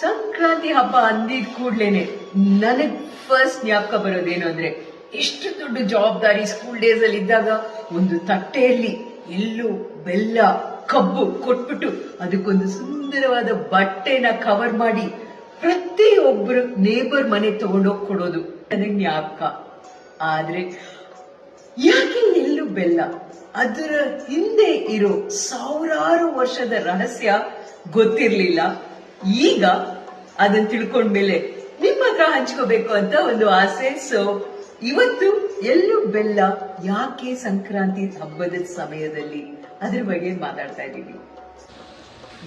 ಸಂಕ್ರಾಂತಿ ಹಬ್ಬ ಅಂದಿದ್ ಕೂಡ್ಲೇನೆ ನನಗ್ ಫಸ್ಟ್ ಜ್ಞಾಪಕ ಬರೋದೇನು ಅಂದ್ರೆ ಎಷ್ಟು ದೊಡ್ಡ ಜವಾಬ್ದಾರಿ ಸ್ಕೂಲ್ ಡೇಸ್ ಅಲ್ಲಿ ಇದ್ದಾಗ ಒಂದು ತಟ್ಟೆಯಲ್ಲಿ ಎಲ್ಲೂ ಬೆಲ್ಲ, ಕಬ್ಬು ಕೊಟ್ಬಿಟ್ಟು ಅದಕ್ಕೊಂದು ಸುಂದರವಾದ ಬಟ್ಟೆನ ಕವರ್ ಮಾಡಿ ಪ್ರತಿಯೊಬ್ಬರು ನೇಬರ್ ಮನೆ ತಗೊಂಡೋಗಿ ಕೊಡೋದು ನನಗ್ ಜ್ಞಾಪಕ. ಆದ್ರೆ ಯಾಕೆ ಎಲ್ಲೂ ಬೆಲ್ಲ? ಅದರ ಹಿಂದೆ ಇರೋ ಸಾವಿರಾರು ವರ್ಷದ ರಹಸ್ಯ ಗೊತ್ತಿರ್ಲಿಲ್ಲ. ಈಗ ಅದನ್ನ ತಿಳ್ಕೊಂಡ್ಮೇಲೆ ನಿಮ್ಮ ಹತ್ರ ಹಂಚ್ಕೋಬೇಕು ಅಂತ ಒಂದು ಆಸೆ. ಸೊ ಇವತ್ತು ಎಲ್ಲೂ ಬೆಲ್ಲ ಯಾಕೆ ಸಂಕ್ರಾಂತಿ ಹಬ್ಬದ ಸಮಯದಲ್ಲಿ ಅದ್ರ ಬಗ್ಗೆ ಮಾತಾಡ್ತಾ ಇದ್ದೀವಿ.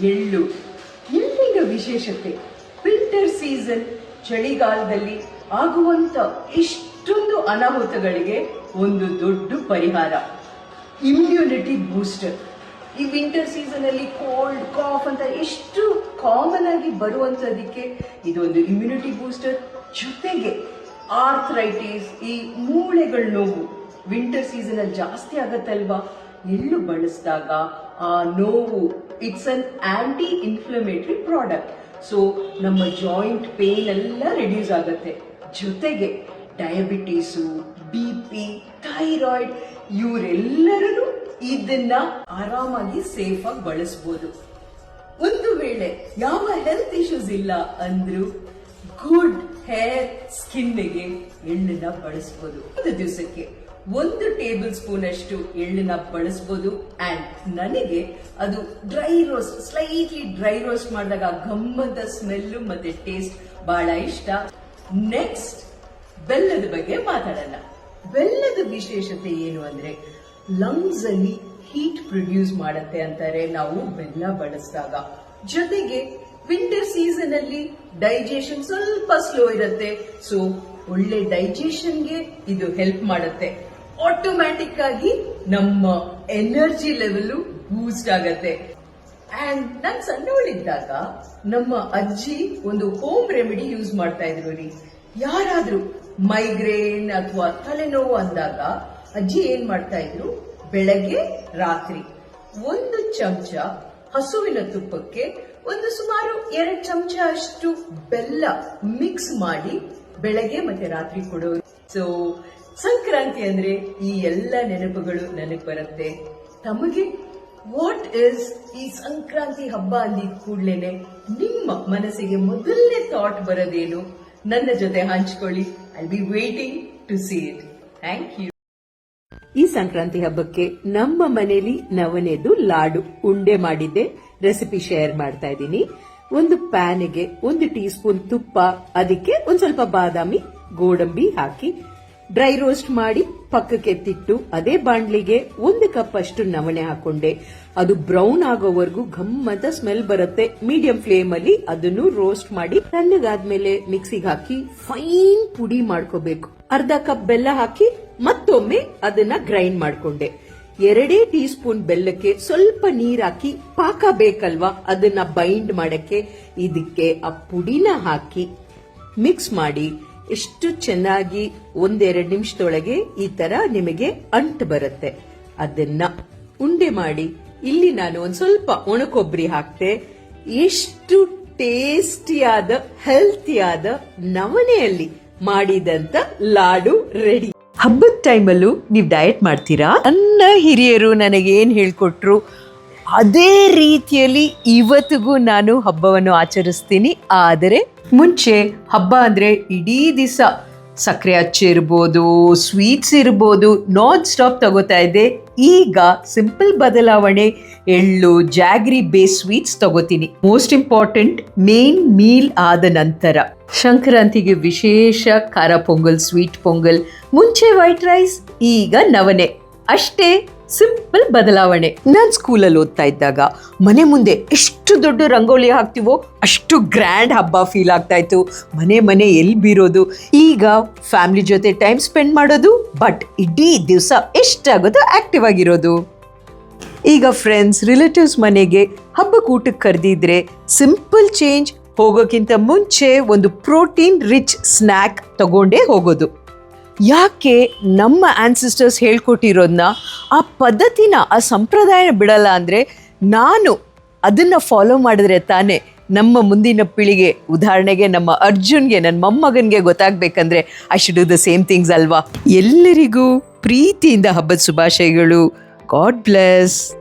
ಎಳ್ಳು. ಎಳ್ಳಿನ ವಿಶೇಷತೆ. ವಿಂಟರ್ ಸೀಸನ್ ಚಳಿಗಾಲದಲ್ಲಿ ಆಗುವಂತ ಇಷ್ಟೊಂದು ಅನಾಹುತಗಳಿಗೆ ಒಂದು ದೊಡ್ಡ ಪರಿಹಾರ. ಇಮ್ಯುನಿಟಿ ಬೂಸ್ಟರ್ ಈ ವಿಂಟರ್ ಸೀಸನ್ ಅಲ್ಲಿ ಕೋಲ್ಡ್ ಕಾಫ್ ಅಂತ ಎಷ್ಟು ಕಾಮನ್ ಆಗಿ ಬರುವಂತದಕ್ಕೆ ಇದೊಂದು ಇಮ್ಯುನಿಟಿ ಬೂಸ್ಟರ್ ಜೊತೆಗೆ ಆರ್ಥರೈಟಿಸ್ ಈ ಮೂಳೆಗಳ ನೋವು ವಿಂಟರ್ ಸೀಸನ್ ಅಲ್ಲಿ ಜಾಸ್ತಿ ಆಗತ್ತಲ್ವಾ? ಎಲ್ಲೂ ಬಳಸಿದಾಗ ಆ ನೋವು it's an anti inflammatory product so ನಮ್ಮ ಜಾಯಿಂಟ್ ಪೇನ್ ಎಲ್ಲ ರಿಡ್ಯೂಸ್ ಆಗುತ್ತೆ. ಜೊತೆಗೆ ಡಯಾಬಿಟೀಸು ಬಿ ಪಿ ಥೈರಾಯ್ಡ್ ಇವರೆಲ್ಲರೂ ಇದನ್ನ ಆರಾಮಾಗಿ ಸೇಫ್ ಆಗಿ ಬಳಸ್ಬೋದು. ಒಂದು ವೇಳೆ ಯಾವ ಹೆಲ್ತ್ ಇಶ್ಯೂಸ್ ಇಲ್ಲ ಅಂದ್ರೂ ಗುಡ್ ಹೇರ್ ಸ್ಕಿನ್ಗೆ ಎಳ್ಳನ್ನ ಬಳಸ್ಬೋದು. ಒಂದು ದಿವಸಕ್ಕೆ ಒಂದು ಟೇಬಲ್ ಸ್ಪೂನ್ ಅಷ್ಟು ಎಳ್ಳನ್ನ ಬಳಸ್ಬೋದು. ಅಂಡ್ ನನಗೆ ಅದು dry roast slightly dry roast ಮಾಡಿದಾಗ ಗಮ್ಮದ ಸ್ಮೆಲ್ ಮತ್ತೆ ಟೇಸ್ಟ್ ಬಹಳ ಇಷ್ಟ. ನೆಕ್ಸ್ಟ್ ಬೆಲ್ಲದ ಬಗ್ಗೆ ಮಾತಾಡೋಣ. ಬೆಲ್ಲದ ವಿಶೇಷತೆ ಏನು ಅಂದ್ರೆ ಲಂಗ್ಸ್ ಅಲ್ಲಿ ಹೀಟ್ ಪ್ರೊಡ್ಯೂಸ್ ಮಾಡುತ್ತೆ ಅಂತಾರೆ ನಾವು ಬೆಲ್ಲ ಬಳಸಿದಾಗ. ಜೊತೆಗೆ ವಿಂಟರ್ ಸೀಸನ್ ಅಲ್ಲಿ ಡೈಜೆಷನ್ ಸ್ವಲ್ಪ ಸ್ಲೋ ಇರುತ್ತೆ, ಸೊ ಒಳ್ಳೆ ಡೈಜೆಷನ್ಗೆ ಇದು ಹೆಲ್ಪ್ ಮಾಡುತ್ತೆ. ಆಟೋಮ್ಯಾಟಿಕ್ ಆಗಿ ನಮ್ಮ ಎನರ್ಜಿ ಲೆವೆಲ್ ಬೂಸ್ಟ್ ಆಗತ್ತೆ. ಅಂಡ್ ನಾನ್ ಸಣ್ಣವಳಿದ್ದಾಗ ನಮ್ಮ ಅಜ್ಜಿ ಒಂದು ಹೋಮ್ ರೆಮಿಡಿ ಯೂಸ್ ಮಾಡ್ತಾ ಇದ್ರು ರೀ. ಯಾರಾದ್ರೂ ಮೈಗ್ರೇನ್ ಅಥವಾ ತಲೆನೋವು ಅಂದಾಗ ಅಜ್ಜಿ ಏನ್ ಮಾಡ್ತಾ ಇದ್ರು? ಬೆಳಗ್ಗೆ ರಾತ್ರಿ. ಒಂದು ಚಮಚ ಹಸುವಿನ ತುಪ್ಪಕ್ಕೆ ಒಂದು ಸುಮಾರು ಎರಡು ಚಮಚ ಅಷ್ಟು ಬೆಲ್ಲ ಮಿಕ್ಸ್ ಮಾಡಿ ಬೆಳಗ್ಗೆ ಮತ್ತೆ ರಾತ್ರಿ ಕೊಡೋರು ಸೊ ಸಂಕ್ರಾಂತಿ ಅಂದ್ರೆ ಈ ಎಲ್ಲ ನೆನಪುಗಳು ನನಗ್ ಬರುತ್ತೆ. ತಮಗೆ ವಾಟ್ ಇಸ್ ಈ ಸಂಕ್ರಾಂತಿ ಹಬ್ಬ ಅಲ್ಲಿ ಕೂಡ್ಲೇನೆ ನಿಮ್ಮ ಮನಸ್ಸಿಗೆ ಮೊದಲನೇ ಥಾಟ್ ಬರೋದೇನು? ನನ್ನ ಜೊತೆ ಹಂಚ್ಕೊಳ್ಳಿ. I be waiting to see it thank you ಈ ಸಂಕ್ರಾಂತಿ ಹಬ್ಬಕ್ಕೆ ನಮ್ಮ ಮನೆಯಲ್ಲಿ ನವನೆದು ಲಾಡು ಉಂಡೆ ಮಾಡಿದ್ದೆ. ರೆಸಿಪಿ ಶೇರ್ ಮಾಡ್ತಾ ಇದ್ದೀನಿ. ಒಂದು ಪ್ಯಾನ್ಗೆ ಒಂದು ಟೀ ಸ್ಪೂನ್ ತುಪ್ಪ, ಅದಕ್ಕೆ ಒಂದ್ ಸ್ವಲ್ಪ ಬಾದಾಮಿ, ಗೋಡಂಬಿ ಹಾಕಿ ಡ್ರೈ ರೋಸ್ಟ್ ಮಾಡಿ ಪಕ್ಕಕ್ಕೆ ತಿಟ್ಟು, ಅದೇ ಬಾಣ್ಲಿಗೆ ಒಂದು ಕಪ್ ಅಷ್ಟು ನವಣೆ ಹಾಕೊಂಡೆ. ಅದು ಬ್ರೌನ್ ಆಗೋವರೆಗೂ ಗಮ್ಮಂತ ಸ್ಮೆಲ್ ಬರುತ್ತೆ. ಮೀಡಿಯಂ ಫ್ಲೇಮ್ ಅಲ್ಲಿ ಅದನ್ನು ರೋಸ್ಟ್ ಮಾಡಿ ತಣ್ಣಗಾದ್ಮೇಲೆ ಮಿಕ್ಸಿಗೆ ಹಾಕಿ ಫೈನ್ ಪುಡಿ ಮಾಡ್ಕೋಬೇಕು. ಅರ್ಧ ಕಪ್ ಬೆಲ್ಲ ಹಾಕಿ ಮತ್ತೊಮ್ಮೆ ಅದನ್ನ ಗ್ರೈಂಡ್ ಮಾಡ್ಕೊಂಡೆ. ಎರಡೇ ಟೀ ಸ್ಪೂನ್ ಬೆಲ್ಲಕ್ಕೆ ಸ್ವಲ್ಪ ನೀರಾಕಿ ಪಾಕ ಬೇಕಲ್ವಾ ಅದನ್ನ ಬೈಂಡ್ ಮಾಡಕ್ಕೆ ಇದಕ್ಕೆ ಆ ಪುಡಿನ ಹಾಕಿ ಮಿಕ್ಸ್ ಮಾಡಿ ಎಷ್ಟು ಚೆನ್ನಾಗಿ ಒಂದೆರಡು ನಿಮಿಷದೊಳಗೆ ಈ ತರ ನಿಮಗೆ ಅಂಟು ಬರುತ್ತೆ. ಅದನ್ನ ಉಂಡೆ ಮಾಡಿ ಇಲ್ಲಿ ನಾನು ಒಂದ್ ಸ್ವಲ್ಪ ಒಣಕೊಬ್ಬರಿ ಹಾಕ್ತೆ. ಎಷ್ಟು ಟೇಸ್ಟಿಯಾದ ಹೆಲ್ತಿಯಾದ ನವನೆಯಲ್ಲಿ ಮಾಡಿದಂತ ಲಾಡು ರೆಡಿ. ಹಬ್ಬದ ಟೈಮಲ್ಲೂ ನೀವು ಡಯಟ್ ಮಾಡ್ತೀರಾ? ನನ್ನ ಹಿರಿಯರು ನನಗೆ ಏನು ಹೇಳ್ಕೊಟ್ರು, ಅದೇ ರೀತಿಯಲ್ಲಿ ಇವತ್ತಿಗೂ ನಾನು ಹಬ್ಬವನ್ನು ಆಚರಿಸ್ತೀನಿ. ಆದರೆ ಮುಂಚೆ ಹಬ್ಬ ಅಂದರೆ ಇಡೀ ದಿವಸ ಸಕ್ಕರೆ ಅಚ್ಚಿ ಇರ್ಬೋದು ಸ್ವೀಟ್ಸ್ ಇರ್ಬೋದು ನಾನ್ ಸ್ಟಾಪ್ ತಗೋತಾ ಇದ್ದೆ. ಈಗ ಸಿಂಪಲ್ ಬದಲಾವಣೆ, ಎಳ್ಳು ಜಾಗ್ರಿ ಬೇಸ್ ಸ್ವೀಟ್ಸ್ ತಗೋತೀನಿ. ಮೋಸ್ಟ್ ಇಂಪಾರ್ಟೆಂಟ್ ಮೇನ್ ಮೀಲ್ ಆದ ನಂತರ. ಸಂಕ್ರಾಂತಿಗೆ ವಿಶೇಷ ಖಾರ ಪೊಂಗಲ್ ಸ್ವೀಟ್ ಪೊಂಗಲ್, ಮುಂಚೆ ವೈಟ್ ರೈಸ್ ಈಗ ನವನೆ ಅಷ್ಟೇ ಸಿಂಪಲ್ ಬದಲಾವಣೆ. ನಾನು ಸ್ಕೂಲಲ್ಲಿ ಓದ್ತಾ ಇದ್ದಾಗ ಮನೆ ಮುಂದೆ ಎಷ್ಟು ದೊಡ್ಡ ರಂಗೋಲಿ ಹಾಕ್ತಿವೋ ಅಷ್ಟು ಗ್ರ್ಯಾಂಡ್ ಹಬ್ಬ ಫೀಲ್ ಆಗ್ತಾ ಇತ್ತು. ಮನೆ ಮನೆ ಎಲ್ಲಿ ಬೀರೋದು? ಈಗ ಫ್ಯಾಮಿಲಿ ಜೊತೆ ಟೈಮ್ ಸ್ಪೆಂಡ್ ಮಾಡೋದು ಬಟ್ ಇಡೀ ದಿವಸ ಎಷ್ಟಾಗೋದು ಆಕ್ಟಿವ್ ಆಗಿರೋದು. ಈಗ ಫ್ರೆಂಡ್ಸ್ ರಿಲೇಟಿವ್ಸ್ ಮನೆಗೆ ಹಬ್ಬ ಕೂಟಕ್ಕೆ ಕರೆದಿದ್ರೆ ಸಿಂಪಲ್ ಚೇಂಜ್ ಹೋಗೋಕ್ಕಿಂತ ಮುಂಚೆ ಒಂದು ಪ್ರೋಟೀನ್ ರಿಚ್ ಸ್ನ್ಯಾಕ್ ತಗೊಂಡೇ ಹೋಗೋದು. ಯಾಕೆ ನಮ್ಮ ಆನ್ಸಿಸ್ಟರ್ಸ್ ಹೇಳ್ಕೊಟ್ಟಿರೋದನ್ನ ಆ ಪದ್ಧತಿನ, ಆ ಸಂಪ್ರದಾಯನ ಬಿಡಲ್ಲ ಅಂದರೆ ನಾನು ಅದನ್ನು ಫಾಲೋ ಮಾಡಿದ್ರೆ ತಾನೇ ನಮ್ಮ ಮುಂದಿನ ಪೀಳಿಗೆ, ಉದಾಹರಣೆಗೆ ನಮ್ಮ ಅರ್ಜುನ್ಗೆ ನನ್ನ ಮೊಮ್ಮಗನಿಗೆ ಗೊತ್ತಾಗಬೇಕಂದ್ರೆ I should do the same things ಅಲ್ವಾ? ಎಲ್ಲರಿಗೂ ಪ್ರೀತಿಯಿಂದ ಹಬ್ಬದ ಶುಭಾಶಯಗಳು. God bless